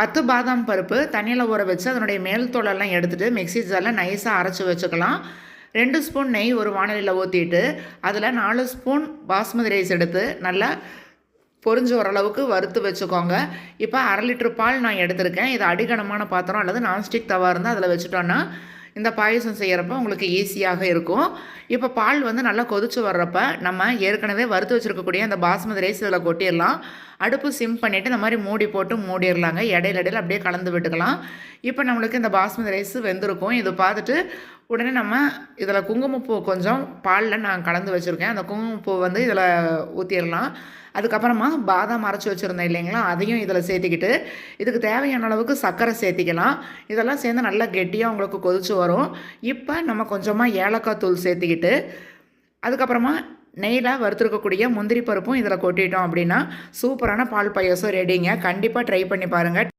பத்து பாதாம் பருப்பு தண்ணியில் ஊற வச்சு அதனுடைய மேல் தோலெல்லாம் எடுத்துகிட்டு மிக்ஸி ஜாரில் நைஸாக அரைச்சி வச்சுக்கலாம். ரெண்டு ஸ்பூன் நெய் ஒரு வானலியில் ஊற்றிட்டு அதில் நாலு ஸ்பூன் பாஸ்மதி ரைஸ் எடுத்து நல்லா பொரிஞ்சு ஓரளவுக்கு வறுத்து வச்சுக்கோங்க. இப்போ அரை லிட்டர் பால் நான் எடுத்திருக்கேன். இது அடிகனமான பாத்திரம் அல்லது நான்ஸ்டிக் தவா இருந்தால் அதில் வச்சுட்டோன்னா இந்த பாயசம் செய்கிறப்ப உங்களுக்கு ஈஸியாக இருக்கும். இப்போ பால் வந்து நல்லா கொதிச்சு வர்றப்ப நம்ம ஏற்கனவே வறுத்து வச்சுருக்கக்கூடிய அந்த பாஸ்மதி ரைஸ் இதில் கொட்டிடலாம். அடுப்பு சிம் பண்ணிவிட்டு இந்த மாதிரி மூடி போட்டு மூடிடலாங்க. இடையில இடையில அப்படியே கலந்து விட்டுக்கலாம். இப்போ நம்மளுக்கு இந்த பாஸ்மதி ரைஸ் வெந்திருக்கும். இது பார்த்துட்டு உடனே நம்ம இதில் குங்குமப்பூ கொஞ்சம் பாலில் நான் கலந்து வச்சுருக்கேன். அந்த குங்குமப்பூ வந்து இதில் ஊற்றிடலாம் அதுக்கப்புறமா பாதாம் அரைச்சி வச்சுருந்தேன் இல்லைங்களா? அதையும் இதில் சேர்த்திக்கிட்டு இதுக்கு தேவையான அளவுக்கு சர்க்கரை சேர்த்திக்கலாம். இதெல்லாம் சேர்ந்து நல்லா கெட்டியாக உங்களுக்கு கொதிச்சு வரும். இப்போ நம்ம கொஞ்சமாக ஏலக்காய் தூள் சேர்த்திக்கிட்டு அதுக்கப்புறமா நெய்யில் வறுத்துருக்கக்கூடிய முந்திரி பருப்பும் இதில் கொட்டிட்டோம் அப்படின்னா சூப்பரான பால் பாயாசம் ரெடிங்க கண்டிப்பாக ட்ரை பண்ணி பாருங்கள்